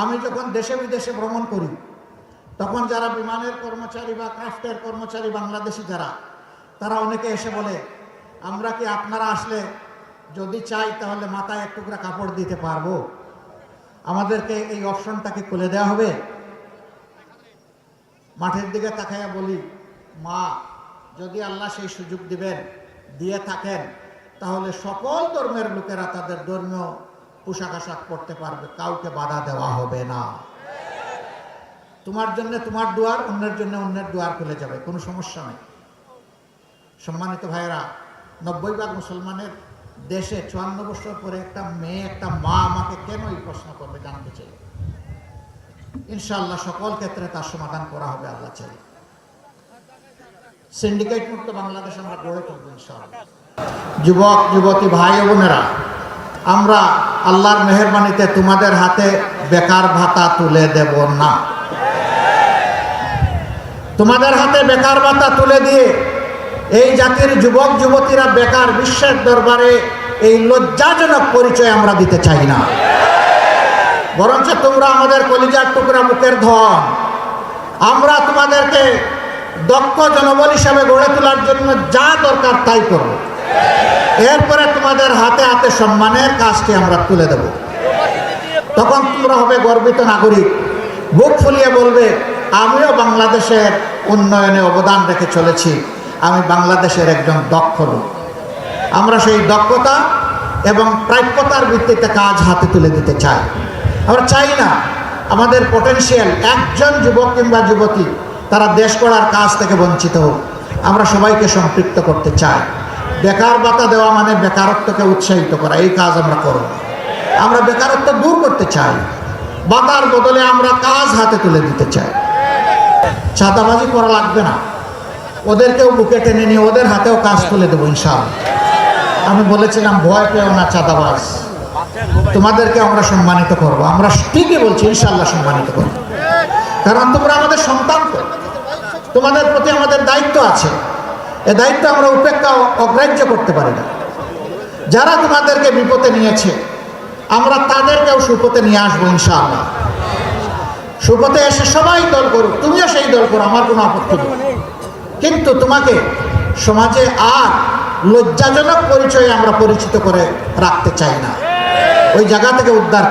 আমি যখন দেশে বিদেশে ভ্রমণ করি, তখন যারা বিমানের কর্মচারী বা ক্রাফটের কর্মচারী বাংলাদেশি যারা, তারা অনেকে এসে বলে, আমরা কি আপনারা আসলে যদি চাই তাহলে মাথায় এক টুকরা কাপড় দিতে পারব? আমাদেরকে এই অপশনটাকে খুলে দেওয়া হবে? মাঠের দিকে তাকাইয়া বলি, মা, যদি আল্লাহ সেই সুযোগ দিবেন, দিয়ে থাকেন, তাহলে সকল ধর্মের লোকেরা তাদের ধর্মীয় পোশাক আশাক পরতে পারবে, কাউকে বাধা দেওয়া হবে না। তোমার জন্য তোমার দুয়ার, অন্যের জন্য অন্যের দুয়ার খুলে যাবে, কোনো সমস্যা নেই। সম্মানিত ভাইয়েরা, নব্বই ভাগ মুসলমানের দেশে চুয়ান্ন বছর পরে একটা মেয়ে, একটা মা আমাকে কেন এই প্রশ্ন করবে জানতে চাই? ইনশাআল্লাহ সকল ক্ষেত্রে তার সমাধান করা হবে, আল্লাহ চাই। সিন্ডিকেট মুক্ত বাংলাদেশ আমরা গড়ে তুলব ইনশাআল্লাহ। যুবক, যুবতী, ভাই বোনেরা, আমরা আল্লাহর মেহরবানিতে তোমাদের হাতে বেকার ভাতা তুলে দেব না। তোমাদের হাতে বেকার ভাতা তুলে দিয়ে এই জাতির যুবক, যুবতীরা বেকার বিশ্বের দরবারে এই লজ্জাজনক পরিচয় আমরা দিতে চাই না। বরঞ্চ তোমরা আমাদের কলিজার টুকরা মুখের ধন। আমরা তোমাদেরকে দক্ষ জনবল হিসাবে গড়ে তোলার জন্য যা দরকার তাই করব। এরপরে তোমাদের হাতে হাতে সম্মানের কাজটি আমরা তুলে দেব। তখন তোমরা হবে গর্বিত নাগরিক। বুক ফুলিয়ে বলবে, আমিও বাংলাদেশের উন্নয়নে অবদান রেখে চলেছি। আমি বাংলাদেশের একজন দক্ষ লোক। আমরা সেই দক্ষতা এবং প্রাপ্যতার ভিত্তিতে কাজ হাতে তুলে দিতে চাই। আমরা চাই না আমাদের পটেনশিয়াল একজন যুবক কিংবা যুবতী তারা দেশ গড়ার কাজ থেকে বঞ্চিত হোক। আমরা সবাইকে সম্পৃক্ত করতে চাই। বেকার ভাতা দেওয়া মানে বেকারত্বকে উৎসাহিত করা, এই কাজ আমরা করব। আমরা বেকারত্ব দূর করতে চাই। বাতার বদলে আমরা কাজ হাতে তুলে দিতে চাই। চাঁদাবাজি করা লাগবে না। ওদেরকেও বুকে টেনে নিয়ে ওদের হাতেও কাজ তুলে দেবো, ইনশাআল্লাহ। আমি বলেছিলাম, ভয় পেও না চাঁদাবাজ। তোমাদেরকে আমরা সম্মানিত করব। আমরা ঠিকই বলছি ইনশাল্লাহ সম্মানিত করব। কারণ তোমরা আমাদের সন্তান তোমাদের প্রতি আমাদের দায়িত্ব আছে। এ দায়িত্ব আমরা উপেক্ষা অগ্রাহ্য করতে পারি না। যারা তোমাদেরকে বিপদে নিয়েছে, আমরা তাদেরকেও সুপথে নিয়ে আসব ইনশাআল্লাহ। সুপথে এসে সবাই দল করুক, তুমিও সেই দল করো, আমার কোনো আপত্তি নেই। কিন্তু তোমাকে সমাজে আর লজ্জাজনক পরিচয়ে আমরা পরিচিত করে রাখতে চাই না। ওই জায়গা থেকে উদ্ধার